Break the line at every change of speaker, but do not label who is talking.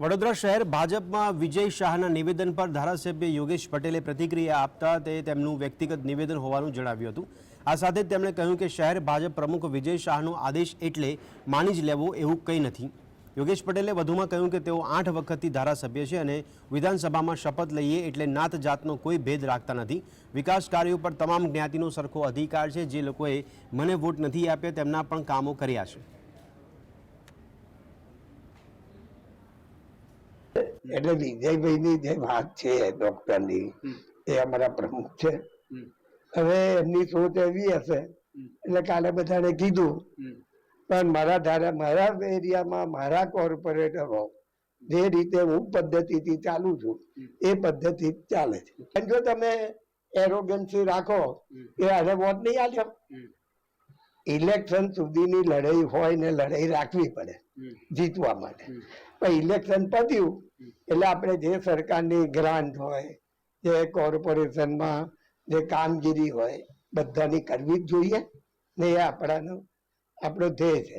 વડોદરા શહેર ભાજપમાં વિજય શાહના નિવેદન પર ધારાસભ્ય યોગેશ પટેલે પ્રતિક્રિયા આપતા તે તેમનું વ્યક્તિગત નિવેદન હોવાનું જણાવ્યું હતું. આ સાથે તેમણે કહ્યું કે શહેર ભાજપ પ્રમુખ વિજય શાહનો આદેશ એટલે માની જ લેવો એવું કંઈ નથી. યોગેશ પટેલે વધુમાં કહ્યું કે તેઓ આઠ વખતથી ધારાસભ્ય છે અને વિધાનસભામાં શપથ લઈએ એટલે નાત જાતનો કોઈ ભેદ રાખતા નથી. વિકાસ કાર્યો પર તમામ જ્ઞાતિનો સરખો અધિકાર છે. જે લોકોએ મને વોટ નથી આપ્યો તેમના પણ કામો કર્યા છે.
એટલે વિજયભાઈની જે વાત છે ડોક્ટરની એ અમારા પ્રમુખ છે. હવે એમની સોચ એવી હશે એટલે કાલે બધાને કીધું પણ મારા ધારા મારા એરિયામાં મારા કોર્પોરેટરો જે રીતે હું પદ્ધતિથી ચાલુ છું એ પદ્ધતિ ચાલે છે. જો તમે એરોગન્સી રાખો એ આજે વોટ નહીં આલ્યો. ઇલેક્શન સુધીની લડાઈ હોય ને લડાઈ રાખવી પડે જીતવા માટે. પણ ઇલેક્શન પત્યું એટલે આપણે જે સરકારની ગ્રાન્ટ હોય, જે કોર્પોરેશનમાં જે કામગીરી હોય, બધાની કરવી જ જોઈએ ને એ આપણાનો, આપણો ધ્યેય છે.